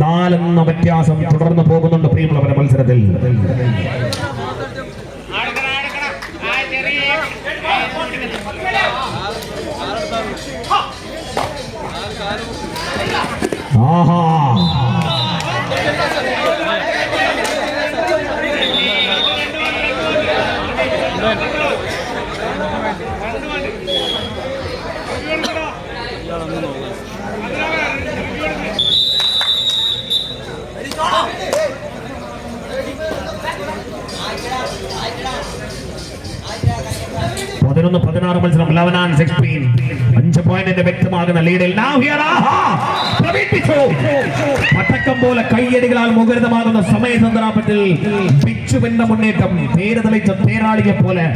നാലെന്ന വ്യത്യാസം തുടർന്ന് പോകുന്നുണ്ട് പ്രിയമുള്ളവരെ മത്സരത്തിൽ. ആഹാ. പതിനൊന്ന് പതിനാറ് മത്സരം. ലെവൻ ആൻഡ് സിക്സ്റ്റീൻ അഞ്ച് പോയിന്റിന്റെ വ്യക്തമാകുന്ന ലീഡിൽ. പട്ടക്കം പോലെ കയ്യടികളാൽ മുഖരിതമാകുന്ന സമയസന്ദർഭത്തിൽ ബിച്ചുവിന്റെ മുന്നേറ്റം. പേര് തെളിച്ച തേരാളിയെ പോലെ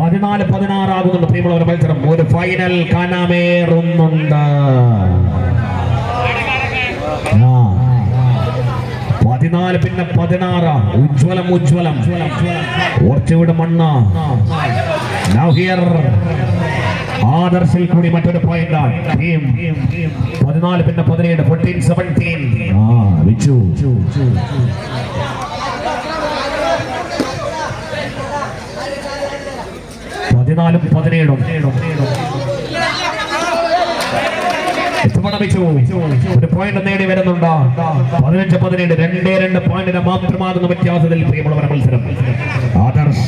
പതിനാല് പതിനാറാകുന്നുണ്ട് പ്രിയമുള്ളവരുടെ മത്സരം. ഒരു ഫൈനൽ കാണാമേറുന്നുണ്ട് ആ. പതിനാല് പിന്നെ പതിനാറ്. ഉജ്വലം ഉജ്വലം കുറച്ചുകൂടെ മണ്ണ. ആദർശിൽ കൂടി മറ്റൊരു പോയിന്റ് ടീം പതിനാല് പിന്നെ പതിനേഴ് ഫോർട്ടീൻ സെവന്റീൻ ആ വിച്ചു പതിനാലും പതിനേഴും. ഒരു പോയിന്റ് നേടി വരുന്നുണ്ട്. പതിനഞ്ച് പതിനേഴ് രണ്ടേ രണ്ട് പോയിന്റിന് മാത്രമാണ് വ്യത്യാസത്തിൽ പ്രിയമുള്ളവരെ മത്സരം. ആദർശ്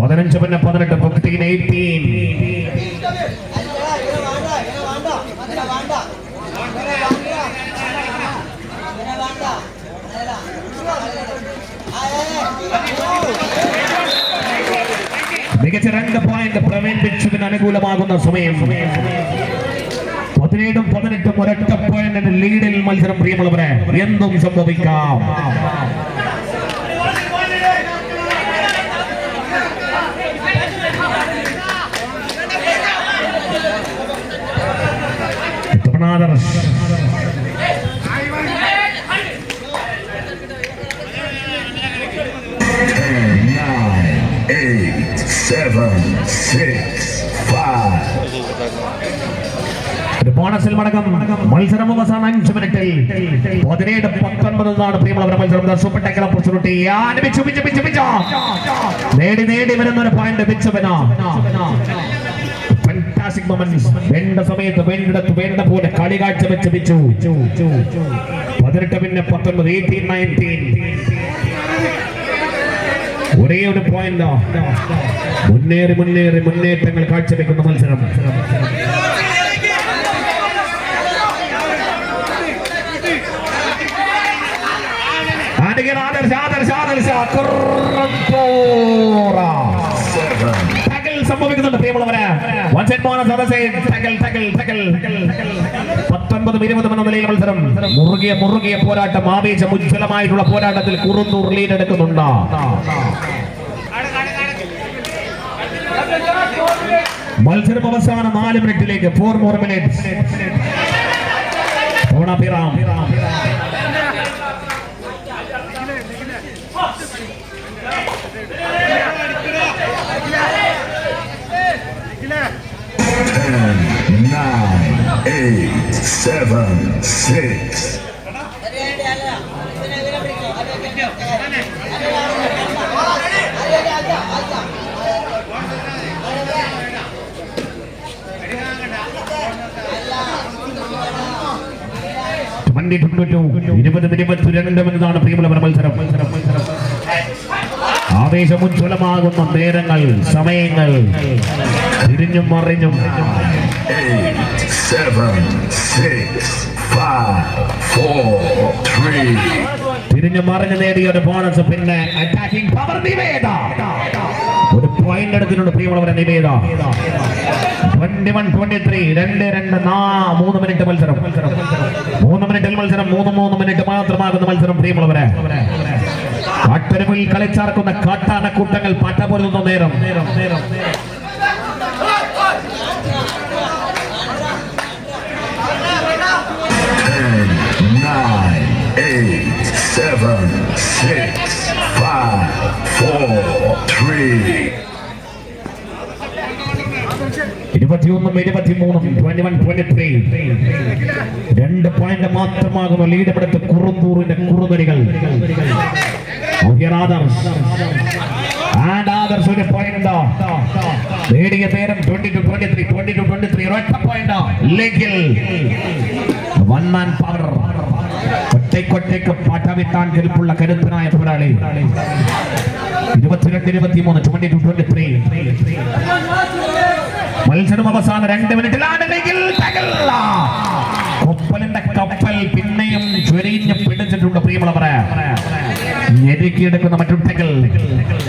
പതിനഞ്ച് പിന്നെ പതിനെട്ട് ഫിഫ്റ്റീൻ എയ്റ്റീൻ മികച്ച രണ്ട് പോയിന്റ് പ്രവീൺ ബിച്ചുവിന് അനുകൂലമാകുന്ന സമയം. പതിനേഴും പതിനെട്ടും ഒരൊറ്റ പോയിന്റിന്റെ ലീഡിൽ മത്സരം പ്രിയമുള്ളവരെ എന്തും സംഭവിക്കാം. Nine, eight, seven, six, five. ബോണസിൽ മടക്കം മത്സരം അവസാന അഞ്ച് മിനിറ്റിൽ പതിനേഴ് പത്തൊൻപത് എന്നാണ് പ്രിയമുള്ളവരുടെ മത്സരം. സൂപ്പർ ടെക്കൽ പിച്ചു നേടി നേടി വരുന്ന ഒരു പോയിന്റ് ബിച്ചുവിന ഫാന്റാസ്റ്റിക് മൊമെന്റ്സ് വേണ്ട സമയത്ത് വേണ്ടിടത്ത് വേണ്ട പോലെ കളി കാഴ്ച വെച്ച് വെച്ചു പതിനെട്ട് പിന്നെ പത്തൊൻപത് എയ്റ്റീൻ നയന്റീൻ ഒരേ ഒരു പോയിന്റ് മുന്നേറി മുന്നേറി മുന്നേറ്റങ്ങൾ കാഴ്ചവെക്കുന്ന മത്സരം. സംഭവിക്കുന്നുണ്ട് പ്രിയമുള്ളവരെ. പത്തൊൻപതും ഇരുപതും എന്ന നിലയിൽ മത്സരം. മുറുകിയ മുറുകിയ പോരാട്ടം ആവേശം ഉജ്ജ്വലമായിട്ടുള്ള പോരാട്ടത്തിൽ കുറുന്നൂർ ലീഡെടുക്കുന്നുണ്ട് മത്സരം അവസാന നാല് മിനിറ്റിലേക്ക് four more minutes ten, nine, eight, seven, six, ഇരുപത് ഇരുപത്തിരണ്ട് എന്നതാണ് പ്രിയമുള്ളവർ മത്സരം. മത്സരം. മത്സരം. ആവേശമുജ്വലമാകുന്ന നേരങ്ങൾ സമയങ്ങൾ തിരിഞ്ഞും മറിഞ്ഞും. തിരിഞ്ഞു മറിഞ്ഞു നേടിയ ഒരു ബോണസ് പിന്നെ അറ്റാക്കിംഗ് പവർ നിവേദ. ഒരു പോയിന്റ് എടുത്തിട്ടുണ്ട് പ്രിയമുള്ളവരെ Niveda. Twenty one twenty three രണ്ട് രണ്ട് നാ മൂന്ന് മിനിറ്റ് മത്സരം. മൂന്ന് മിനിറ്റിൽ മത്സരം മൂന്ന് മൂന്ന് മിനിറ്റ് മാത്രമാകുന്ന മത്സരം പ്രിയമുള്ളവരെ. ആട്ടരമിൽ കളിച്ചാർക്കുന്ന കാട്ടാന കൂട്ടങ്ങൾ പൊരുതുന്ന നേരം Nine, eight, seven, six, five, four, three. ഇരുപത്തിയൊന്നും ഇരുപത്തിമൂന്നും ട്വന്റി വൺ ട്വന്റി രണ്ട് പോയിന്റ് മാത്രമാകുന്ന ലീഡപ്പെടുത്ത് കുറുന്തൂറിന്റെ പോയിന്റ് നേടിയ നേരം twenty two twenty three twenty two twenty ഒറ്റ പോയിന്റ് ലെഗിൽ വൺ മാൻ പവർ ഒറ്റയ്ക്കൊറ്റയ്ക്ക് പാട്ടാവിത്താൻ കെൽപ്പുള്ള കരുത്തനായ പോരാളി ഇരുപത്തിരണ്ട് ഇരുപത്തിമൂന്ന് ട്വന്റി ടു ട്വന്റി ത്രീ മത്സരം അവസാനം രണ്ട് മിനിറ്റിലാണെങ്കിൽ. കൊപ്പലിന്റെ കപ്പൽ പിന്നെയും ചൊരിഞ്ഞ് പിടിച്ചിട്ടുണ്ട് പ്രിയമുള്ളവരെ. ഞെരുക്കിയെടുക്കുന്ന മറ്റുണ്ടെങ്കിൽ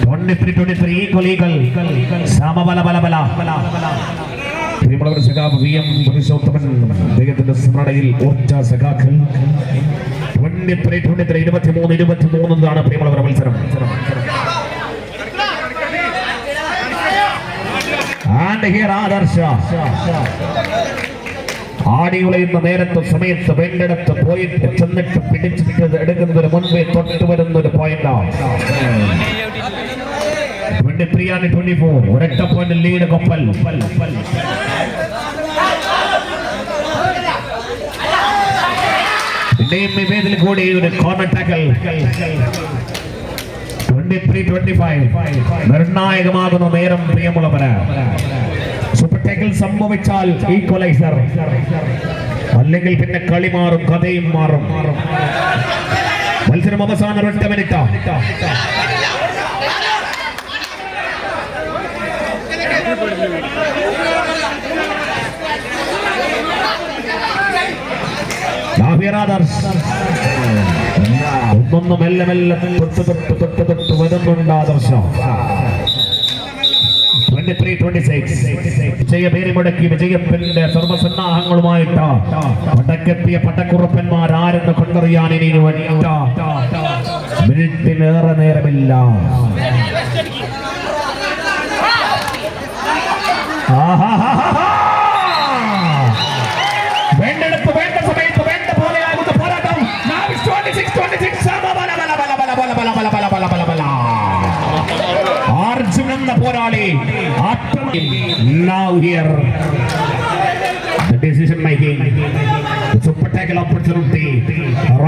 ട്വന്റി ട്വന്റി ത്രീ സ്മരണയിൽ ട്വന്റി ത്രീ ട്വന്റി ത്രീ ഇരുപത്തി പ്രിയമുള്ളവർ മത്സരം. ആൻഡ് ഹിയർ ആദർശ ആടിയുളയുന്ന നേരത്തെ സമയത്ത് വേണ്ടിടത്ത് പോയിട്ട് ചെന്നിട്ട് പിടിച്ചിട്ട് എടുക്കുന്നതിന് മുൻപേ തൊട്ട് വരുന്ന ഒരു പോയിന്റ് ട്വന്റി ത്രീ ആണ് ട്വന്റി ഒരൊറ്റ പോയിന്റ് ലീഡ് കപ്പൽ. പിന്നെയും ഇവേദിൽ കൂടി ഒരു corner tackle twenty three twenty five നിർണായകമാകുന്ന നേരം പ്രിയമുള്ളവര്. സൂപ്പർ ടാക്കിൾ സംഭവിച്ചാൽ ഈക്വലൈസർ അല്ലെങ്കിൽ പിന്നെ കളി മാറും കഥയും മാറും. മത്സരം അവസാനം ഒറ്റ മിനിറ്റ്. ആദർശ് ഒന്നൊന്ന് മെല്ലെ മെല്ലെ തൊട്ട് തൊട്ട് തൊട്ട് തൊട്ട് വരുന്നുണ്ട് ആദർശം. ട്വന്റി ത്രീ ട്വന്റി സിക്സ് വിജയ പേര് മുടക്കി വിജയത്തിന്റെ സർവസന്നാഹങ്ങളുമായിട്ട് പടക്കെത്തിയ പടക്കുറപ്പന്മാർ ആരെന്ന് കണ്ടറിയാൻ ഇനി മിനിറ്റിനേറെ നേരമില്ല. ആഹാഹാഹാഹാ.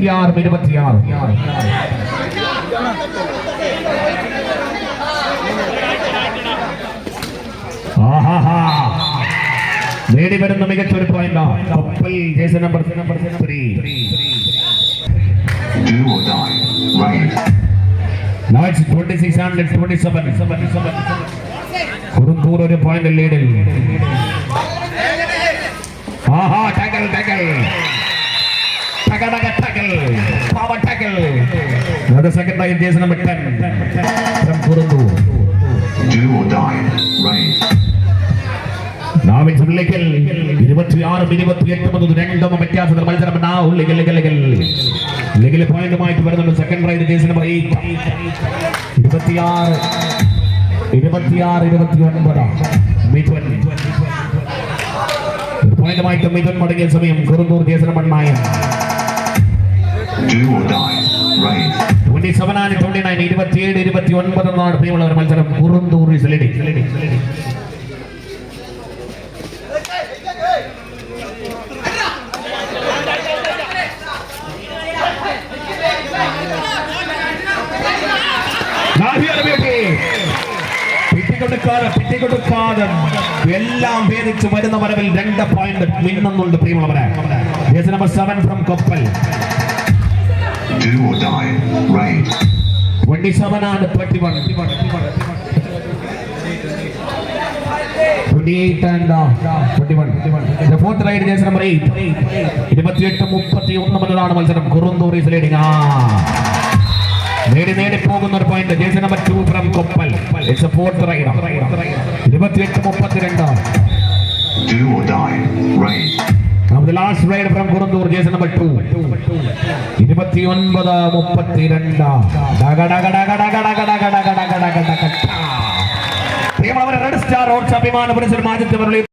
இருபத்தி ஆறு இருபத்தி ஆறு നേടി വരുന്ന മികച്ച ഒരു പോയിന്റ് കപ്പൽ ജേസ number number three Knights 26 and 27. Kurunthur ഒരു പോയിന്റ് ലീഡിൽ ആഹാ ടക്കൽ ടക്കൽ ടക്കടക അത് സെക്കൻഡ് ആയി Jason number ten from Kurunthoor Do or die, right. നാവിൻ ഉള്ളിക്കൽ ഇരുപത്തിയാറും ഇരുപത്തിയെട്ട് മുതൽ രണ്ടോമ വ്യത്യാസത്തിൽ മത്സരം ഉള്ളിക്കൽ ലിഗൽ ലിഗൽ പോയിന്റുമായിട്ട് വരുന്നുണ്ട്. Second raid case number eight ഇരുപത്തിയാറ് ഇരുപത്തിയാറ് ഇരുപത്തി ഒൻപത് മിഥുൻ പോയിന്റുമായിട്ട് മിഥുൻ മടങ്ങിയ സമയം. Kurunthur case number nine Do or die, right. Twenty nine ഇരുപത്തിയേഴ് ഇരുപത്തി ഒൻപത് എന്നാണ് പ്രിയമുള്ള ഒരു മത്സരം പിറ്റിക്കൊടുക്കാതെ പിറ്റിക്കൊടുക്കാതെ എല്ലാം ഭേദിച്ച് വരുന്ന വരവിൽ രണ്ട് പോയിന്റ് മിന്നുന്നുണ്ട് പ്രിയമുള്ളവരെ. Number seven from Koppal Do or die, right. Twenty seven ആണ് twenty one 28 and 21. The fourth ride jersey number 8. ഇരുപത്തിയെട്ട് മുപ്പത്തി ഒന്ന് മുതലാണ് മത്സരം കുറുന്തൂർ is leading. ആ നേടി നേടി പോകുന്ന ഒരു point jersey number two from Koppal it's fourth raid ഇരുപത്തിയെട്ട് മുപ്പത്തിരണ്ട് Do or die. Now the last ride from Kurundur, jersey number two. ഇരുപത്തി ഒൻപത് മുപ്പത്തിരണ്ട് റെഡ് സ്റ്റാർ റോഡ്സ് അഭിമാന പുരുഷൻ മാജിറ്റ്